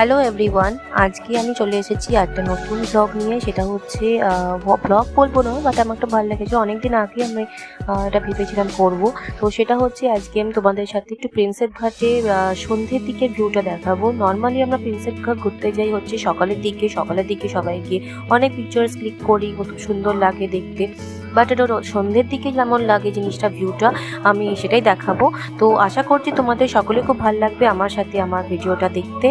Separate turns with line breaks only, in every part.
Hello everyone আজকে আমি চলে এসেছি একটা নতুন ব্লগ নিয়ে। সেটা হচ্ছে ব্লগ বলব না বাট আমার একটা ভালো লেগেছে। অনেকদিন আগে আমি এটা ভেবেছিলাম করব। তো সেটা হচ্ছে, আজকে আমি তোমাদের সাথে একটু প্রিন্সেপ ঘাটে সন্ধ্যের দিকের ভিউটা দেখাবো। নর্মালি আমরা প্রিন্সেপ ঘাট ঘুরতে যাই হচ্ছে সকালের দিকে সকালের দিকে সবাই গিয়ে অনেক পিকচার্স ক্লিক করি, কত সুন্দর লাগে দেখতে। বাট এটা সন্ধ্যের দিকে যেমন লাগে জিনিসটা ভিউটা আমি সেটাই দেখাবো। তো আশা করছি তোমাদের সকলে খুব ভালো লাগবে আমার সাথে আমার ভিডিওটা দেখতে।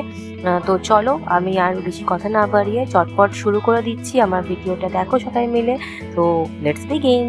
তো চলো, আমি আর বেশি কথা না বাড়িয়ে চটপট শুরু করে দিচ্ছি আমার ভিডিওটা। দেখো সবাই মিলে। তো লেটস বিগিন